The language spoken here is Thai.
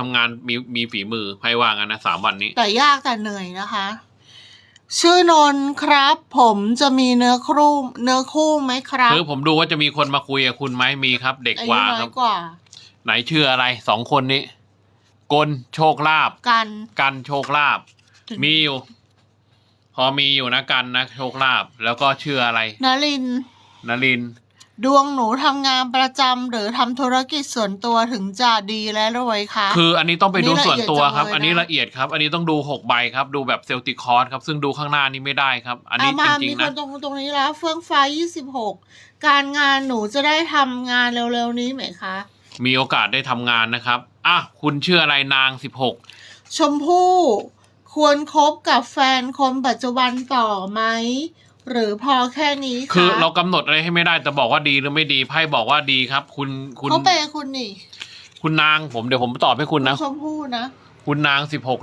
ทำงานมีมีฝีมือไพ่ว่างั้นนะสามวันนี้ แต่ยากแต่เหนื่อยนะคะ ชื่อนนท์ครับ ผมจะมีเนื้อคู่เนื้อคู่ไหมครับคือผมดูว่าจะมีคนมาคุยกับคุณไหมมีครับ เด็กอากยุว่าน้อครัยบกว่า ไหนชื่ออะไรสองคนนี้กลโชคลาภกัน กันโชคลาภถึง มีอยู่ พอมีอยู่นะกันนะโชคลาภแล้วก็ชื่ออะไรนลินทร์นลินทร์ ดวงหนูทำงานประจำหรือทำธุรกิจส่วนตัวถึงจะดีและรวยคะ คืออันนี้ต้องไปดูอันนี้ส่วนตัวครับละเอียดจังเลยนะอันนี้ละเอียดครับ อันนี้ต้องดูหกใบครับ ดูแบบเซลติคอร์สครับ ซึ่งดูข้างหน้านี้ไม่ได้ครับ อันนี้เาจมาริมีงๆคนะนตรงตรงนี้แล้วเฟื่องฟ้า26การงานหนูจะได้ทำงานเร็วๆนี้ไหมคะ มีโอกาสได้ทำงานนะครับ อะ คุณชื่ออะไรนางสิบหกชมพู่ควรคบกับแฟนคนปัจจุบันต่อไหม หรือพอแค่นี้คะคือเรากำหนดอะไรให้ไม่ได้แต่บอกว่าดีหรือไม่ดีไพ่บอกว่าดีครับ คุณคุณเขาเป็นคุณนี่ คุณนางผมเดี๋ยวผมตอบให้คุณนะ ชมพู่นะ คุณนางสิบหก